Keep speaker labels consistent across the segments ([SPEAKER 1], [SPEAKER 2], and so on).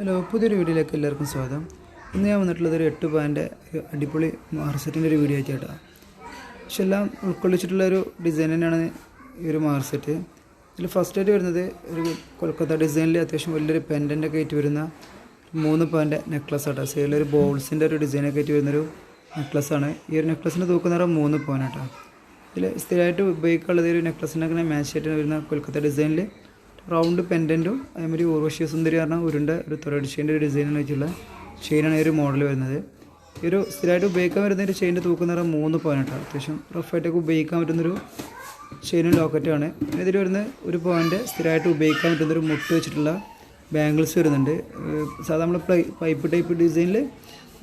[SPEAKER 1] hello പുതിയൊരു വീഡിയോയിലേക്ക് എല്ലാവർക്കും സ്വാഗതം ഇന്ന് ഞാൻ വന്നിട്ടുള്ളത് ഒരു എട്ട് പാൻ്റെ ഒരു അടിപൊളി മാർസെറ്റിൻ്റെ ഒരു വീഡിയോ ആയിട്ടാണ് പക്ഷെ എല്ലാം ഉൾക്കൊള്ളിച്ചിട്ടുള്ള ഒരു ഡിസൈൻ തന്നെയാണ് ഈ ഒരു മാർസെറ്റ് ഇതിൽ ഫസ്റ്റ് ആയിട്ട് വരുന്നത് ഒരു കൊൽക്കത്ത ഡിസൈനിൽ അത്യാവശ്യം വലിയൊരു പെൻഡൻ്റൊക്കെ ആയിട്ട് വരുന്ന മൂന്ന് പാൻ്റെ നെക്ലസ് ആട്ടോ ഒരു ബോൾസിൻ്റെ ഒരു ഡിസൈനൊക്കെ ആയിട്ട് വരുന്നൊരു നെക്ലസ്സാണ് ഈ ഒരു നെക്ലസ്സിൻ്റെ തൂക്കുന്ന മൂന്ന് പവനാട്ടോ ഇതിൽ സ്ഥിരമായിട്ട് ഉപയോഗിക്കാനുള്ളത് ഒരു നെക്ലസ്സിനൊക്കെ മാച്ച് ആയിട്ട് വരുന്ന കൊൽക്കത്ത ഡിസൈനിൽ റൗണ്ട് പെൻഡൻറ്റും അതേമാതിരി ഓർവശിയ സുന്ദരി പറഞ്ഞ ഉരുണ്ട ഒരു തൊരടിച്ചേൻ്റെ ഡിസൈനാണ് വെച്ചുള്ള ചെയിനാണ് ഈ ഒരു മോഡൽ വരുന്നത് ഈ ഒരു സ്ഥിരമായിട്ട് ഉപയോഗിക്കാൻ വരുന്ന ഒരു ചെയിൻ്റെ തൂക്കം നിറം മൂന്ന് പോയിൻറ്റാണ് അത്യാവശ്യം റഫായിട്ടൊക്കെ ഉപയോഗിക്കാൻ പറ്റുന്നൊരു ചെയിനും ലോക്കറ്റാണ് ഇതിൽ വരുന്ന ഒരു പോയിൻ്റ് സ്ഥിരമായിട്ട് ഉപയോഗിക്കാൻ പറ്റുന്നൊരു മുട്ട് വെച്ചിട്ടുള്ള ബാംഗിൾസ് വരുന്നുണ്ട് സാധാരണ നമ്മൾ പൈപ്പ് ടൈപ്പ് ഡിസൈനിൽ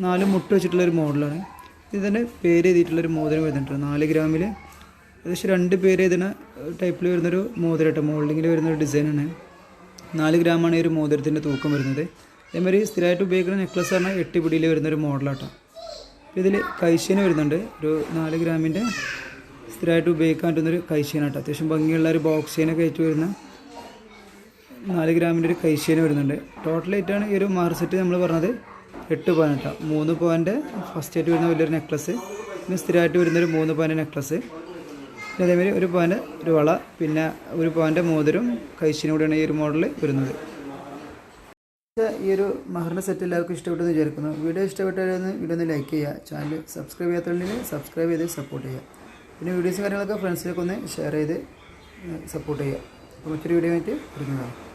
[SPEAKER 1] നാല് മുട്ട് വെച്ചിട്ടുള്ളൊരു മോഡലാണ് ഇതിൻ്റെ പേര് എഴുതിയിട്ടുള്ളൊരു മോതിരം വരുന്നുണ്ട് നാല് ഗ്രാമിൽ ഏകദേശം രണ്ട് പേര് ഇതിന് ടൈപ്പിൽ വരുന്നൊരു മോതിരട്ടോ മോൾഡിങ്ങിൽ വരുന്നൊരു ഡിസൈനാണ് നാല് ഗ്രാമാണ് ഈ ഒരു മോതിരത്തിൻ്റെ തൂക്കം വരുന്നത് അതേമാതിരി സ്ഥിരമായിട്ട് ഉപയോഗിക്കുന്ന നെക്ലസ് ആണ് എട്ട് പിടിയിൽ വരുന്നൊരു മോഡലാട്ടോ ഇതിൽ കൈശീന വരുന്നുണ്ട് ഒരു നാല് ഗ്രാമിൻ്റെ സ്ഥിരമായിട്ട് ഉപയോഗിക്കാൻ പറ്റുന്നൊരു കൈശീനാട്ടോ അത്യാവശ്യം ഭംഗിയുള്ള ഒരു ബോക്സ് ചെയിനൊക്കെ ആയിട്ട് വരുന്ന നാല് ഗ്രാമിൻ്റെ ഒരു കൈശീന വരുന്നുണ്ട് ആയിട്ടാണ് ഈ ഒരു മാർസെറ്റ് നമ്മൾ പറഞ്ഞത് എട്ട് പവനട്ടോ മൂന്ന് പവൻ്റെ ഫസ്റ്റ് ആയിട്ട് വരുന്ന വലിയൊരു നെക്ലസ് പിന്നെ സ്ഥിരമായിട്ട് വരുന്നൊരു മൂന്ന് പവൻ്റെ നെക്ലസ് പിന്നെ അതേമാതിരി ഒരു പവൻ്റെ ഒരു വള പിന്നെ ഒരു പവൻ്റെ മോതിരം കൈശിനും കൂടിയാണ് ഈ ഒരു മോഡൽ വരുന്നത് ഈ ഒരു മഹറിൻ്റെ സെറ്റ് എല്ലാവർക്കും ഇഷ്ടപ്പെട്ടെന്ന് വിചാരിക്കുന്നു വീഡിയോ ഇഷ്ടപ്പെട്ടാലൊന്ന് വീഡിയോ ഒന്ന് ലൈക്ക് ചെയ്യുക ചാനൽ സബ്സ്ക്രൈബ് ചെയ്യാത്തവരുണ്ടെങ്കിൽ സബ്സ്ക്രൈബ് ചെയ്ത് സപ്പോർട്ട് ചെയ്യുക പിന്നെ വീഡിയോസും കാര്യങ്ങളൊക്കെ ഫ്രണ്ട്സിലേക്ക് ഒന്ന് ഷെയർ ചെയ്ത് സപ്പോർട്ട് ചെയ്യുക അപ്പോൾ മറ്റൊരു വീഡിയോ ആയിട്ട് വരുന്നതാണ്